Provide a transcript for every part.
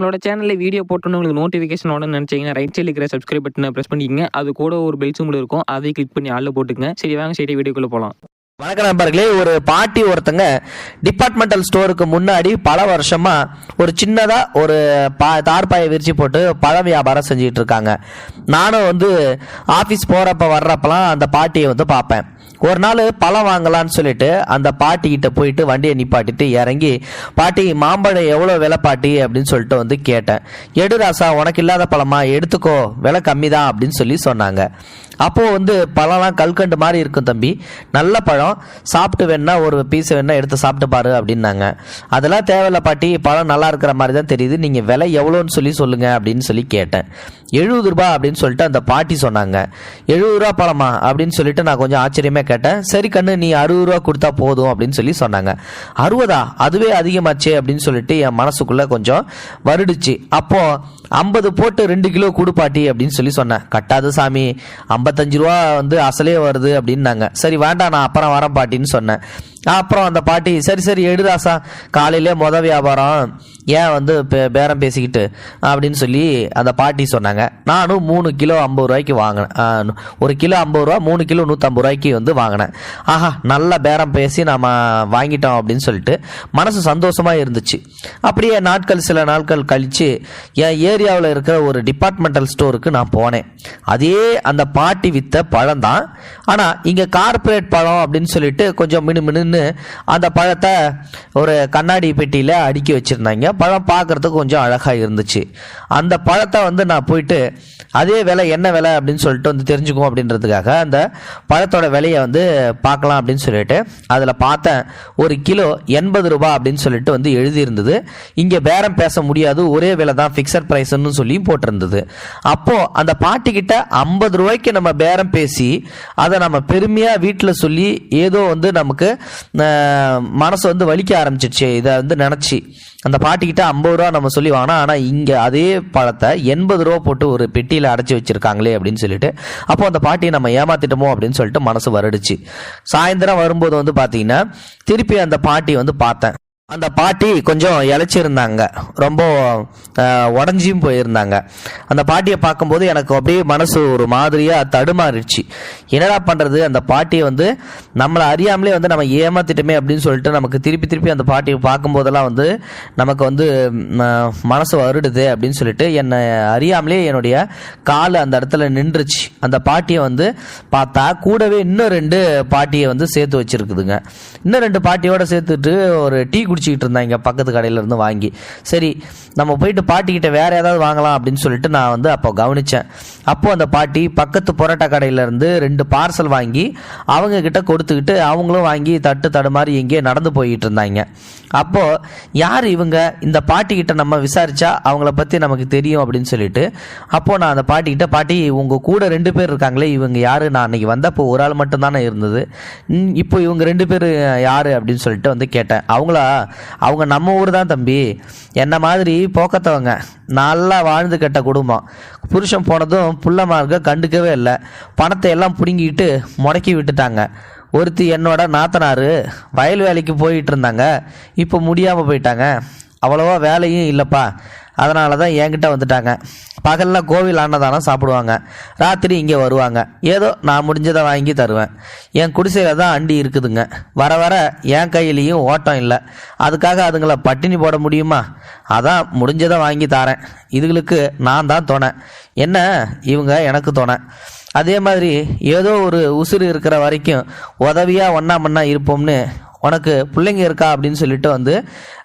நம்மளோட சேனலில் வீடியோ போட்டோன்னு உங்களுக்கு நோட்டிஃபிகேஷன் உடனே நினச்சிங்கன்னா ரைட் சைடில் இருக்கிற சப்ஸ்கிரைப் பட்டனை ப்ரெஸ் பண்ணிக்கங்க. அது கூட ஒரு பெல் சிம்பிள் இருக்கும். அதை கிளிக் பண்ணி ஆளில் போட்டுக்கங்க. சரி வாங்க சரி வீடியோக்குள்ளே போகலாம் வணக்க நண்பர்களே. ஒரு பாட்டி ஒருத்தங்க டிபார்ட்மெண்டல் ஸ்டோருக்கு முன்னாடி பல வருஷமா ஒரு சின்னதா ஒரு பா தார்பாயை விரிச்சு போட்டு பழ வியாபாரம் செஞ்சுட்டு இருக்காங்க. நானும் வந்து ஆஃபீஸ் போறப்ப வர்றப்பலாம் அந்த பாட்டியை வந்து பார்ப்பேன். ஒரு நாள் பழம் வாங்கலாம்னு சொல்லிட்டு அந்த பாட்டிக்கிட்ட போயிட்டு வண்டியை நிப்பாட்டிட்டு இறங்கி பாட்டி மாம்பழம் எவ்வளோ விலை பாட்டி? அப்படின்னு சொல்லிட்டு வந்து கேட்டேன். எடு ராசா உனக்கு இல்லாத பழமா? எடுத்துக்கோ. விலை கம்மி தான் அப்படின்னு சொல்லி சொன்னாங்க. அப்போது வந்து பழம்லாம் கல்கண்டு மாதிரி இருக்கும் தம்பி. நல்ல பழம். சாப்பிட்டு வேணா ஒரு பீஸ் வேணா எடுத்து சாப்பிட்டு பாரு அப்படின்னாங்க. அதெல்லாம் தேவையில்ல பாட்டி. பழம் நல்லா இருக்கிற மாதிரி தான் தெரியுது. நீங்கள் விலை எவ்வளோன்னு சொல்லி சொல்லுங்கள் அப்படின்னு சொல்லி கேட்டேன். எழுபது ரூபாய் அப்படின்னு சொல்லிட்டு அந்த பாட்டி சொன்னாங்க. எழுபது ரூபா பழமா அப்படின்னு சொல்லிட்டு நான் கொஞ்சம் ஆச்சரியமே கேட்டேன். சரி கண்ணு நீ அறுபது ரூபா கொடுத்தா போதும் அப்படின்னு சொல்லி சொன்னாங்க. அறுபதா? அதுவே அதிகமாச்சே அப்படின்னு சொல்லிட்டு என் மனசுக்குள்ளே கொஞ்சம் வருடுச்சு. அப்போ ஐம்பது போட்டு ரெண்டு கிலோ கொடு பாட்டி அப்படின்னு சொல்லி சொன்னேன். கட்டாத சாமி ஐம்பத்தஞ்சு ரூபா வந்து அசலே வருது அப்படின்னாங்க. சரி வேண்டாம் நான் அப்புறம் வரேன் பாட்டின்னு சொன்னேன். அப்புறம் அந்த பாட்டி சரி சரி எடுராசா காலையிலே மொத வியாபாரம் ஏன் வந்து பே- பேரம் பேசிக்கிட்டு? அப்படின்னு சொல்லி அந்த பாட்டி சொன்னாங்க. நானும் மூணு கிலோ ஐம்பது ரூபாய்க்கு வாங்கினேன் ஒரு கிலோ ஐம்பது ரூபா மூணு கிலோ நூற்றம்பது ரூபாய்க்கு வந்து வாங்கினேன். ஆஹா நல்ல பேரம் பேசி நம்ம வாங்கிட்டோம் அப்படின்னு சொல்லிட்டு மனசு சந்தோஷமாக இருந்துச்சு. அப்படியே நாட்கள் சில நாட்கள் கழித்து என் ஏரியாவில் இருக்கிற ஒரு டிபார்ட்மெண்டல் ஸ்டோருக்கு நான் போனேன். அதே அந்த பாட்டி வித்த பழம் தான் ஆனால் இங்கே கார்ப்பரேட் பழம் அப்படின்னு சொல்லிட்டு கொஞ்சம் மினு மினுன்னு அந்த பழத்தை ஒரு கண்ணாடி பெட்டியில் அடுக்கி வச்சுருந்தாங்க. பழம் பார்க்கறதுக்கு கொஞ்சம் அழகாக இருந்துச்சு. அந்த பழத்தை வந்து நான் போயிட்டு அதே விலை என்ன விலை? அப்படின்னு சொல்லிட்டு வந்து தெரிஞ்சுக்கும் அப்படின்றதுக்காக அந்த பழத்தோட விலையை வந்து பார்க்கலாம் அப்படின்னு சொல்லிட்டு அதில் பார்த்தேன். ஒரு கிலோ எண்பது ரூபா அப்படின்னு சொல்லிட்டு வந்து எழுதியிருந்தது. இங்கே பேரம் பேச முடியாது. ஒரே விலை தான். ஃபிக்ஸட் ப்ரைஸ்ன்னு சொல்லி போட்டிருந்தது. அப்போது அந்த பாட்டிக்கிட்ட ஐம்பது ரூபாய்க்கு நம்ம பேரம் பேசி அதை நம்ம பெருமையாக வீட்டில் சொல்லி ஏதோ வந்து நமக்கு மனசு வந்து வலிக்க ஆரம்பிச்சிடுச்சு. இதை வந்து நினச்சி. அந்த பாட்டிக்கிட்ட ஐம்பது ரூபா நம்ம சொல்லி வாங்கினா ஆனால் இங்கே அதே பழத்தை எண்பது ரூபா போட்டு ஒரு பெட்டியில் அடைச்சி வச்சிருக்காங்களே அப்படின்னு சொல்லிட்டு அப்போ அந்த பாட்டியை நம்ம ஏமாத்திட்டோமோ அப்படின்னு சொல்லிட்டு மனசு வருடுச்சு. சாயந்தரம் வரும்போது வந்து பார்த்தீங்கன்னா திருப்பி அந்த பாட்டி வந்து பார்த்தேன். அந்த பாட்டி கொஞ்சம் இழைச்சிருந்தாங்க. ரொம்ப உடஞ்சியும் போயிருந்தாங்க. அந்த பாட்டியை பார்க்கும்போது எனக்கு அப்படியே மனசு ஒரு மாதிரியாக தடுமாறிடுச்சு. என்னடா பண்ணுறது அந்த பாட்டியை வந்து நம்மளை அறியாமலே வந்து நம்ம ஏமாத்திட்டோமே அப்படின்னு சொல்லிட்டு நமக்கு திருப்பி திருப்பி அந்த பாட்டியை பார்க்கும்போதெல்லாம் வந்து நமக்கு வந்து மனசு வருடுது அப்படின்னு சொல்லிட்டு என்னை அறியாமலே என்னுடைய கால் அந்த இடத்துல நின்றுச்சு. அந்த பாட்டியை வந்து பார்த்தா கூடவே இன்னும் ரெண்டு பாட்டியை வந்து சேர்த்து வச்சிருக்குதுங்க. இன்னும் ரெண்டு பாட்டியோட சேர்த்துட்டு ஒரு டீ குடி குடிச்சிக்கிட்டு இருந்தாங்க பக்கத்து கடையிலேருந்து வாங்கி. சரி நம்ம போயிட்டு பாட்டிக்கிட்ட வேறு ஏதாவது வாங்கலாம் அப்படின்னு சொல்லிட்டு நான் வந்து அப்போ கவனித்தேன் அப்போது அந்த பாட்டி பக்கத்து பொரோட்டா கடையிலேருந்து ரெண்டு பார்சல் வாங்கி அவங்க கிட்ட கொடுத்துக்கிட்டு அவங்களும் வாங்கி தட்டு தடுமாறி எங்கேயோ நடந்து போய்கிட்டு இருந்தாங்க. அப்போது யார் இவங்க? இந்த பாட்டிக்கிட்ட நம்ம விசாரித்தா அவங்கள பற்றி நமக்கு தெரியும் அப்படின்னு சொல்லிட்டு அப்போது நான் அந்த பாட்டிக்கிட்ட பாட்டி உங்கள் கூட ரெண்டு பேர் இருக்காங்களே இவங்க யார்? நான் அன்னைக்கு வந்தப்போ ஒரு ஆள் மட்டும்தானே இருந்தது. இப்போ இவங்க ரெண்டு பேர் யார்? அப்படின்னு சொல்லிட்டு வந்து கேட்டேன். அவங்களா அவங்க நம்ம ஊர் தான் தம்பி. என்ன மாதிரி போக்கத்தவங்க. நல்லா வாழ்ந்து கெட்ட குடும்பம். புருஷன் போனதும் புள்ளமார்க்க கண்டுக்கவே இல்லை. பணத்தை எல்லாம் பிடுங்கிட்டு முடக்கி விட்டுட்டாங்க. ஒருத்தி என்னோட நாத்தனார் வயல் வேலைக்கு போயிட்டு இருந்தாங்க. இப்போ முடியாமல் போயிட்டாங்க. அவ்வளோவா வேலையும் இல்லைப்பா. அதனால தான் என்கிட்ட வந்துட்டாங்க. பகலில் கோவில் அன்னதானம் சாப்பிடுவாங்க. ராத்திரி இங்கே வருவாங்க. ஏதோ நான் முடிஞ்சதை வாங்கி தருவேன். என் குடிசையில் தான் அண்டி இருக்குதுங்க. வர வர என் கையிலையும் ஓட்டம் இல்லை. அதுக்காக அதுங்களை பட்டினி போட முடியுமா? அதான் முடிஞ்சதை வாங்கி தரேன். இதுகளுக்கு நான் தான் துணை. என்ன? இவங்க எனக்கு துணை. அதே மாதிரி ஏதோ ஒரு உசுறு இருக்கிற வரைக்கும் உதவியாக ஒன்றா மண்ணா இருப்போம்னு உனக்கு பிள்ளைங்க இருக்கா அப்படின்னு சொல்லிட்டு வந்து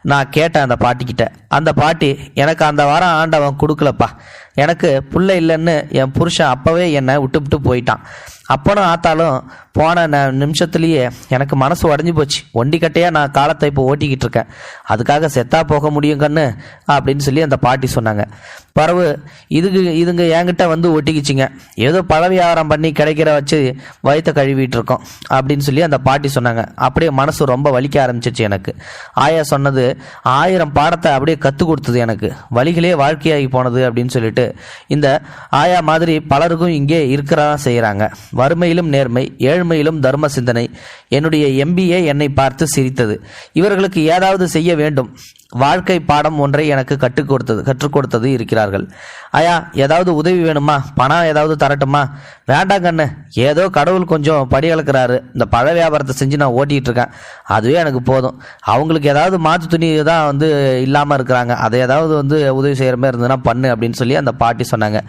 நான் கேட்டேன் அந்த பாட்டிக்கிட்ட. அந்த பாட்டி எனக்கு அந்த வாரம் ஆண்டவன் கொடுக்கலப்பா. எனக்கு பிள்ளை இல்லைன்னு என் புருஷன் அப்போவே என்னை விட்டு விட்டு போயிட்டான். அப்பனும் ஆத்தாலும் போன ந- நிமிஷத்துலேயே எனக்கு மனசு உடஞ்சி போச்சு. ஒண்டி கட்டையாக நான் காலத்தை இப்போ ஓட்டிக்கிட்டு இருக்கேன். அதுக்காக செத்தா போக முடியும் கண்ணு அப்படின்னு சொல்லி அந்த பாட்டி சொன்னாங்க. பறவு இதுக்கு இதுங்க என்கிட்ட வந்து ஒட்டிக்கிச்சிங்க. ஏதோ பழ வியாபாரம் பண்ணி கிடைக்கிற வச்சு வயிற்ற கழுவிட்டு இருக்கோம் அப்படின்னு சொல்லி அந்த பாட்டி சொன்னாங்க. அப்படியே மனசு ரொம்ப வலிக்க ஆரம்பிச்சிச்சு எனக்கு. ஆயா சொன்னது ஆயிரம் பாடத்தை அப்படியே கற்றுக் கொடுத்தது எனக்கு. வழிகளே வாழ்க்கையாகி போனது அப்படின்னு சொல்லிட்டு இந்த ஆயா மாதிரி பலருக்கும் இங்கே இருக்கிறதா செய்கிறாங்க வறுமையிலும் நேர்மை ஏழ்மையிலும் தர்ம சிந்தனை. என்னுடைய எம்பிஏ என்னை பார்த்து சிரித்தது. இவர்களுக்கு ஏதாவது செய்ய வேண்டும். வாழ்க்கை பாடம் ஒன்றை எனக்கு கற்றுக் கொடுத்தது கற்றுக் கொடுத்தது இருக்கிறார்கள். ஐயா ஏதாவது உதவி வேணுமா? பணம் ஏதாவது தரட்டுமா? வேண்டாம் கண்ணு. ஏதோ கடவுள் கொஞ்சம் படி அளக்குறாரு. இந்த பழ வியாபாரத்தை செஞ்சு நான் ஓட்டிகிட்டு இருக்கேன். அதுவே எனக்கு போதும். அவங்களுக்கு ஏதாவது மாற்று துணி தான் வந்து இல்லாமல் இருக்கிறாங்க. அதை ஏதாவது வந்து உதவி செய்கிற மாதிரி இருந்ததுன்னா பண்ணு அப்படின்னு சொல்லி அந்த பாட்டி சொன்னாங்க.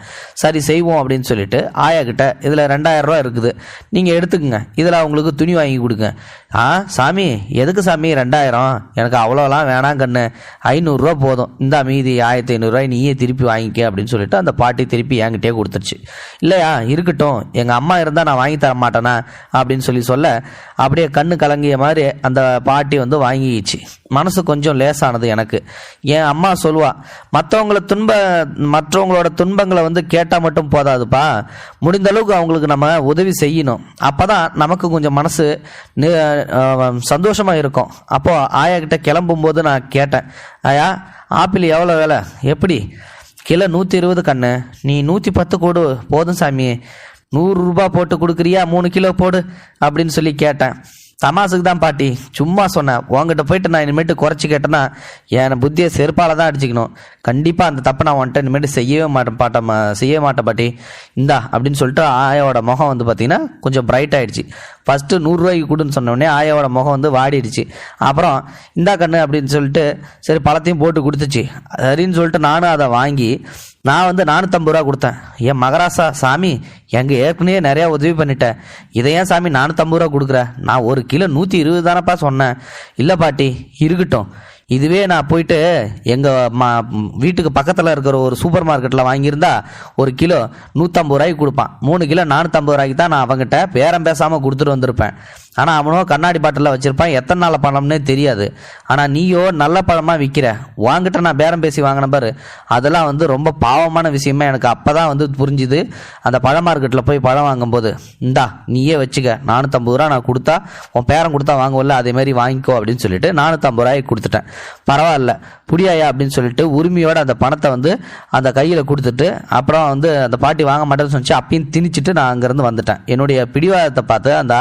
சரி செய்வோம் அப்படின்னு சொல்லிட்டு ஆயா கிட்ட இதில் ரெண்டாயிரம் ரூபா இருக்குது. நீங்கள் எடுத்துக்கங்க. இதில் அவங்களுக்கு துணி வாங்கி கொடுங்க. ஆ சாமி எதுக்கு சாமி ரெண்டாயிரம்? எனக்கு அவ்வளோலாம் வேணாம் கண்ணு. ஐநூறுரூவா போதும். இந்த மீதி ஆயிரத்தி ஐநூறுரூவாய் நீயே திருப்பி வாங்கிக்க அப்படின்னு சொல்லிட்டு அந்த பாட்டி திருப்பி என்கிட்டயே கொடுத்துருச்சு. இல்லையா? இருக்கட்டும். எங்கள் அம்மா இருந்தால் நான் வாங்கி தர மாட்டேனா? அப்படின்னு சொல்லி சொல்ல அப்படியே கண்ணு கலங்கிய மாதிரி அந்த பாட்டி வந்து வாங்கிச்சு மனசு கொஞ்சம் லேசானது எனக்கு. என் அம்மா சொல்லுவா மற்றவங்கள துன்ப மற்றவங்களோட துன்பங்களை வந்து கேட்டால் மட்டும் போதாதுப்பா. முடிந்த அளவுக்கு அவங்களுக்கு நம்ம உதவி செய்யணும். அப்போ தான் நமக்கு கொஞ்சம் மனசு சந்தோஷமாக இருக்கும். அப்போது ஆயா கிட்ட கிளம்பும்போது நான் கேட்டேன் ஆயா ஆப்பிள் எவ்வளோ வேலை? எப்படி? கிலோ நூற்றி இருபது கண்ணு. நீ நூற்றி பத்து கொடு. போதும் சாமி. நூறு ரூபாய் போட்டு கொடுக்குறியா? மூணு கிலோ போடு அப்படின்னு சொல்லி கேட்டேன். தமாசுக்கு தான் பாட்டி சும்மா சொன்னேன் உங்ககிட்ட போயிட்டு நான் இனிமேட்டு குறைச்சி கேட்டேன்னா என் புத்தியை செருப்பால் தான் அடிச்சுக்கணும். கண்டிப்பாக அந்த தப்பை நான் வந்துட்டு இனிமேட்டு செய்யவே மாட்டேன் பாட்டம் செய்யவே மாட்டேன் பாட்டி. இந்தா அப்படின்னு சொல்லிட்டு ஆயோட முகம் வந்து பார்த்தீங்கன்னா கொஞ்சம் பிரைட் ஆகிடுச்சு ஃபஸ்ட்டு நூறுரூவாய்க்கு கொடுன்னு சொன்ன உடனே ஆயாவோட முகம் வந்து வாடிடுச்சு. அப்புறம் இந்தா கண்ணு அப்படின்னு சொல்லிட்டு சரி பழத்தையும் போட்டு கொடுத்துச்சு. சரின்னு சொல்லிட்டு நானும் அதை வாங்கி நான் வந்து நானூற்றம்பது ரூபா கொடுத்தேன். ஏன் மகராசா சாமி எங்கள் ஏற்கனவே நிறையா உதவி பண்ணிட்டேன். இதை ஏன் சாமி நானூற்றம்பது ரூபா கொடுக்குற? நான் ஒரு கிலோ நூற்றி இருபது தானப்பா சொன்னேன். இல்லை பாட்டி இருக்கட்டும். இதுவே நான் போயிட்டு எங்கள் மா வீட்டுக்கு பக்கத்தில் இருக்கிற ஒரு சூப்பர் மார்க்கெட்டில் வாங்கியிருந்தா ஒரு கிலோ நூற்றம்பது ரூபாய்க்கு கொடுப்பான். மூணு கிலோ நானூற்றம்பது ரூபாய்க்கு தான் நான் அவங்ககிட்ட பேரம் பேசாமல் கொடுத்துட்டு வந்திருப்பேன். ஆனால் அவனோ கண்ணாடி பாட்டிலில் வச்சுருப்பான். எத்தனை நாள் பழம்னே தெரியாது. ஆனால் நீயோ நல்ல பழமாக விற்கிற வாங்கிட்ட நான் பேரம் பேசி வாங்கின பாரு. அதெல்லாம் வந்து ரொம்ப பாவமான விஷயமா எனக்கு அப்போ தான் வந்து புரிஞ்சுது. அந்த பழ மார்க்கெட்டில் போய் பழம் வாங்கும்போது இந்தா நீயே வச்சுக்க. நானூற்றம்பது ரூபா நான் கொடுத்தா உன் பேரன் கொடுத்தா வாங்குவல அதேமாதிரி வாங்கிக்கோ அப்படின்னு சொல்லிட்டு நானூற்றம்பது ரூபாய்க்கு கொடுத்துட்டேன். பரவாயில்ல புடியாயா அப்படின்னு சொல்லிட்டு உரிமையோட அந்த பணத்தை வந்து அந்த கையில் கொடுத்துட்டு அப்புறம் வந்து அந்த பாட்டி வாங்க மாட்டேன்னு சொன்னிச்சு. அப்பயும் திணிச்சிட்டு நான் அங்கேருந்து வந்துட்டேன். என்னுடைய பிடிவாதத்தை பார்த்து அந்த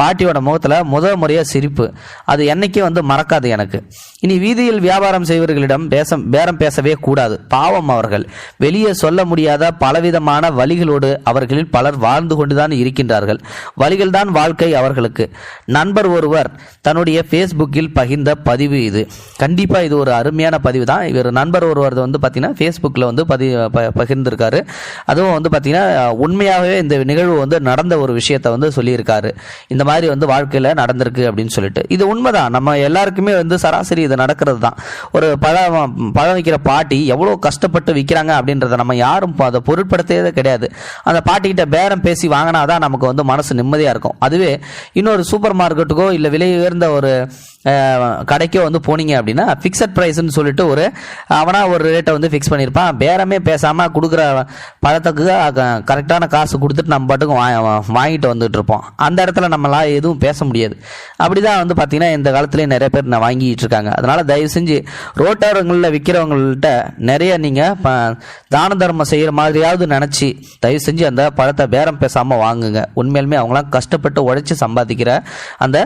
பாட்டியோட முகத்தில் முதல் முறையாக சிரிப்பு. அது என்னைக்கே வந்து மறக்காது எனக்கு. இனி வீதியில் வியாபாரம் செய்வர்களிடம் பேச பேரம் பேசவே கூடாது. பாவம் அவர்கள். வெளியே சொல்ல முடியாத பலவிதமான வழிகளோடு அவர்களில் பலர் வாழ்ந்து கொண்டுதான் இருக்கின்றார்கள். வழிகள் தான் வாழ்க்கை அவர்களுக்கு. நண்பர் ஒருவர் தன்னுடைய ஃபேஸ்புக்கில் பகிர்ந்த பதிவு இது. கண்டிப்பாக இது ஒரு அருமையான பதிவு தான். இவர் நண்பர் ஒருவர் வந்து பார்த்தீங்கன்னா ஃபேஸ்புக்கில் வந்து பதி பகிர்ந்திருக்காரு. அதுவும் வந்து பார்த்தீங்கன்னா உண்மையாகவே இந்த நிகழ்வு வந்து நடந்த ஒரு விஷயத்தை வந்து சொல்லியிருக்காரு. இந்த மாதிரி வந்து வாழ்க்கையில் நடந்திருக்கு அப்படின்னு சொல்லிட்டு. இது உண்மைதான். நம்ம எல்லாருக்குமே வந்து சராசரி இது நடக்கிறது தான் ஒரு பழம் பழம் விற்கிற பாட்டி எவ்வளோ கஷ்டப்பட்டு விற்கிறாங்க அப்படின்றத நம்ம யாரும் அதை பொருட்படுத்தியதே கிடையாது. அந்த பாட்டிக்கிட்ட பேரம் பேசி வாங்கினா தான் நமக்கு வந்து மனசு நிம்மதியாக இருக்கும். அதுவே இன்னொரு சூப்பர் மார்க்கெட்டுக்கோ இல்லை விலை உயர்ந்த ஒரு கடைக்கோ வந்து போனீங்க அப்படின்னா ஃபிக்ஸட் ப்ரைஸ்ன்னு சொல்லிட்டு ஒரு அவனாக ஒரு ரேட்டை வந்து ஃபிக்ஸ் பண்ணியிருப்பான் பேரமே பேசாமல் கொடுக்குற பழத்துக்கு கரெக்டான காசு கொடுத்துட்டு நம்ம பாட்டுக்கு வா வாங்கிட்டு வந்துட்டு இருப்போம். அந்த இடத்துல நம்மளால் எதுவும் பேச முடியாது. அப்படி தான் வந்து பார்த்தீங்கன்னா இந்த காலத்துலேயும் நிறைய பேர் நான் வாங்கிட்டு இருக்காங்க. அதனால் தயவு செஞ்சு ரோட்டோரங்களில் விற்கிறவங்கள்ட்ட நிறைய நீங்கள் தான தர்மம் செய்கிற மாதிரியாவது நினச்சி தயவு செஞ்சு அந்த பழத்தை பேரம் பேசாமல் வாங்குங்க. உண்மையிலுமே அவங்களாம் கஷ்டப்பட்டு உழைச்சி சம்பாதிக்கிற அந்த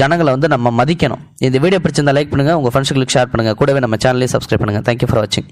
ஜனங்களை வந்து நம்ம வைக்கணும் இந்த வீடியோ பிடிச்சிருந்தா லைக் பண்ணுங்கள் உங்கள் ஃப்ரெண்ட்ஸுங்களுக்கு ஷேர் பண்ணுங்கள் கூடவே நம்ம சேனலையும் சப்ஸ்கிரைப் பண்ணுங்கள் தேங்க்யூ ஃபார் வாட்சிங்